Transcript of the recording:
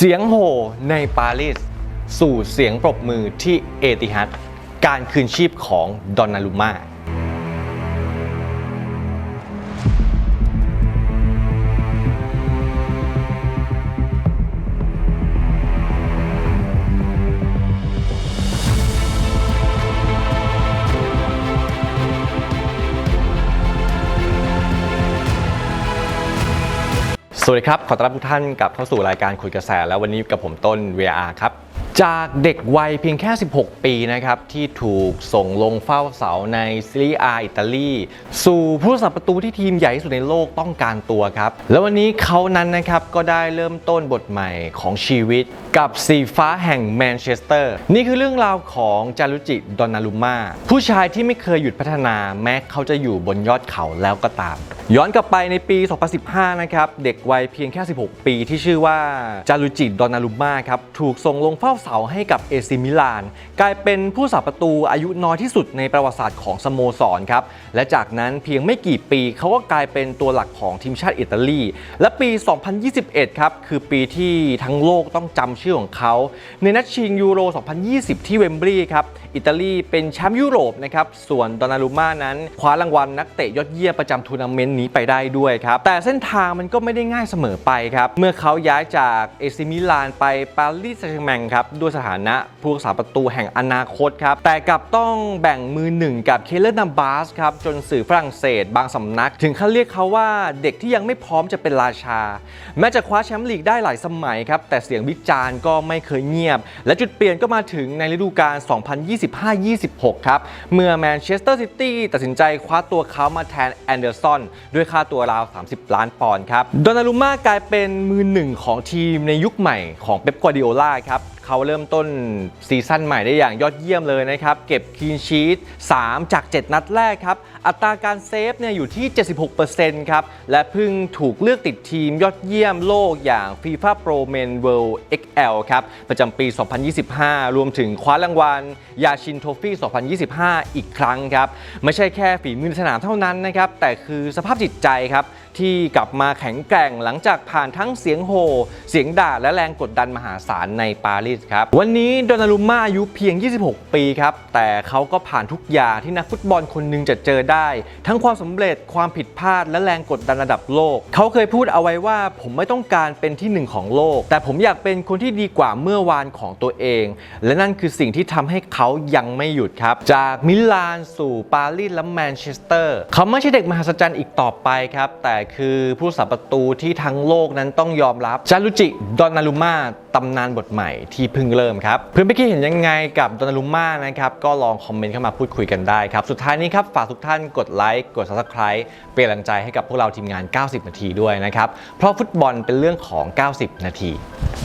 เสียงโห่ในปารีสสู่เสียงปรบมือที่เอติฮัดการคืนชีพของดอนนารุมา สวัสดีครับ ขอต้อนรับทุกท่านกลับเข้าสู่รายการคุยกระแส แล้ววันนี้กับผมต้น VR ครับ จากเด็กวัยเพียงแค่ 16 ปีนะครับ ที่ถูกส่งลงเฝ้าเสาในซีรีส์อาอิตาลีสู่ผู้รักษาประตูที่ทีมใหญ่ที่สุดในโลกต้องการตัวครับ แล้ววันนี้เขานั้นนะครับ ก็ได้เริ่มต้นบทใหม่ของชีวิต กับสีฟ้าแห่งแมนเชสเตอร์ นี่คือเรื่องราวของจารุจิดอนนารุมาผู้ชายที่ไม่เคยหยุดพัฒนาแม้เขาจะอยู่บนยอดเขาแล้วก็ตาม ย้อนกลับไปในปี 2015 นะครับ เด็กวัยเพียงแค่ 16 ปีที่ชื่อว่า จารุจิต ดอนารุมาครับ ถูกส่งลงเฝ้าเสาให้กับเอซิมิลาน กลายเป็นผู้สาประตูอายุน้อยที่สุดในประวัติศาสตร์ของสโมสรครับ และจากนั้นเพียงไม่กี่ปีเขาก็กลายเป็นตัวหลักของทีมชาติอิตาลี และปี 2021 ครับ คือปีที่ทั้งโลกต้องจำชื่อของเขา ในนัดชิงยูโร 2020 ที่เวมบลีย์ครับ อิตาลีเป็นแชมป์ยุโรปนะครับ ส่วนดอนารุมานั้นคว้ารางวัลนักเตะยอดเยี่ยมประจำทัวร์นาเมนต์นี้ไปได้ด้วยครับ แต่เส้นทางมันก็ไม่ได้ง่ายเสมอไปครับ เมื่อเขาย้ายจากเอซิมิลานไปปารีสแซงต์แมงครับ ด้วยสถานะผู้รักษาประตูแห่งอนาคตครับ แต่กลับต้องแบ่งมือหนึ่งกับเคเลอร์นัมบาสครับ จนสื่อฝรั่งเศสบางสำนัก ถึงขั้นเรียกเขาว่าเด็กที่ยังไม่พร้อมจะเป็นราชา แม้จะคว้าแชมป์ลีกได้หลายสมัยครับ แต่เสียงวิจารณ์ก็ไม่เคยเงียบ และจุดเปลี่ยนก็มาถึงในฤดูกาล 2025-26 ครับ เมื่อแมนเชสเตอร์ซิตี้ตัดสินใจคว้าตัวเขามาแทนแอนเดอร์สันด้วยค่าตัวราว 30 ล้านปอนด์ครับโดนารุม่ากลายเป็นมือหนึ่งของทีมในยุคใหม่ของเป๊ปกวาร์ดิโอลาครับ เขาเริ่มต้นซีซั่นใหม่ได้อย่างยอดเยี่ยมเลยนะครับ เก็บคีนชีต3 จาก 7 นัดแรกครับ อัตราการเซฟเนี่ยอยู่ที่ 76%ครับ และเพิ่งถูกเลือกติดทีมยอดเยี่ยมโลกอย่าง FIFA Pro Men World XL ครับ ประจำปี 2025 รวมถึงคว้ารางวัลยาชินโทฟี่ 2025 อีกครั้งครับ ไม่ใช่แค่ฝีมือสนามเท่านั้นนะครับ แต่คือสภาพจิตใจครับที่กลับมาแข็งแกร่งหลังจากผ่านทั้งเสียงโห่เสียงด่าและแรงกดดันมหาศาลในปารีสครับ วันนี้โดนารุม่าอายุเพียง 26 ปีครับ แต่เขาก็ผ่านทุกอย่างที่นักฟุตบอลคนหนึ่งจะเจอได้ ทั้งความสำเร็จความผิดพลาดและแรงกดดันระดับโลก เขาเคยพูดเอาไว้ว่าผมไม่ต้องการเป็นที่หนึ่งของโลก แต่ผมอยากเป็นคนที่ดีกว่าเมื่อวานของตัวเอง และนั่นคือสิ่งที่ทำให้เขายังไม่หยุดครับ จากมิลานสู่ปารีสและแมนเชสเตอร์เขาไม่ใช่เด็กมหัศจรรย์อีกต่อไปครับ แต่คือผู้สาประตูที่ทั้งโลกนั้นต้องยอมรับจารุจิดอนนารุมาตำนานบทใหม่ที่เพิ่งเริ่มครับ เพื่อนพี่คิดเห็นยังไงกับดอนนารุม่านะครับ ก็ลองคอมเมนต์เข้ามาพูดคุยกันได้ครับ สุดท้ายนี้ครับ ฝากทุกท่านกดไลค์กด subscribe เป็นกำลังใจให้กับพวกเราทีมงาน 90 นาทีด้วยนะครับ เพราะฟุตบอลเป็นเรื่องของ 90 นาที